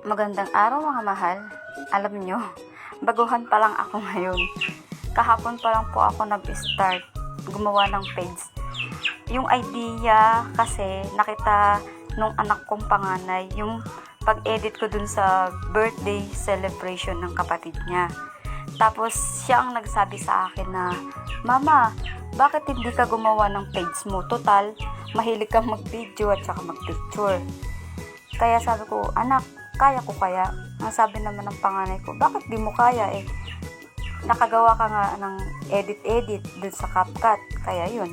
Magandang araw mga mahal. Alam nyo, baguhan pa lang ako ngayon. Kahapon pa lang po ako nag-start gumawa ng page. Yung idea kasi nakita nung anak kong panganay, yung pag-edit ko dun sa birthday celebration ng kapatid niya. Tapos siya ang nagsabi sa akin na, Mama, bakit hindi ka gumawa ng page mo? Total, mahilig kang mag-video at saka mag-picture. Kaya sabi ko, anak, kaya ko kaya? Ang sabi naman ng panganay ko, bakit di mo kaya eh? Nakagawa ka nga ng edit-edit dun sa CapCut. Kaya yun.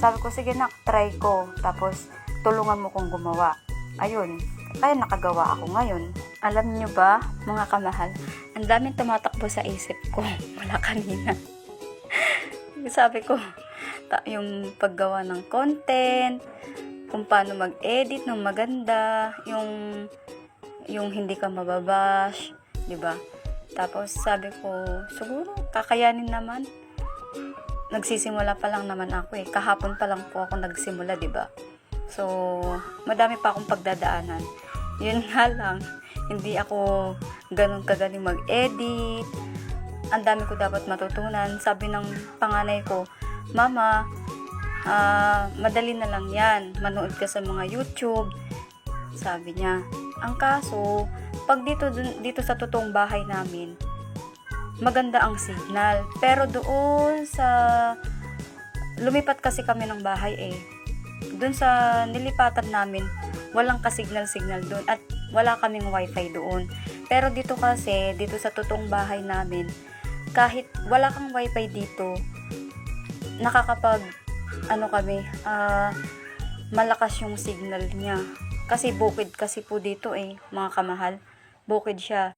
Sabi ko, sige nak, try ko. Tapos, tulungan mo kong gumawa. Ayun. Kaya nakagawa ako ngayon. Alam nyo ba, mga kamahal, ang daming tumatakbo sa isip ko. Wala kanina. Sabi ko, ta- yung paggawa ng content, kung paano mag-edit ng maganda, yung yung hindi ka mababash, 'di ba? Tapos sabi ko, siguro kakayanin naman. Nagsisimula pa lang naman ako eh. Kahapon pa lang po ako nagsimula, 'di ba? So, madami pa akong pagdadaanan. Yun nga lang, hindi ako ganun kagaling mag-edit. Ang dami ko dapat matutunan. Sabi ng panganay ko, Mama, ah, madali na lang yan. Manood ka sa mga YouTube. Sabi niya. Ang kaso, pag dito, dito sa totoong bahay namin, maganda ang signal. Pero doon sa, lumipat kasi kami ng bahay eh. Doon sa nilipatan namin, walang kasignal-signal doon at wala kaming wifi doon. Pero dito kasi, dito sa totoong bahay namin, kahit wala kang wifi dito, nakakapag, ano kami, ah, malakas yung signal niya. Kasi bukid kasi po dito eh, mga kamahal. Bukid siya.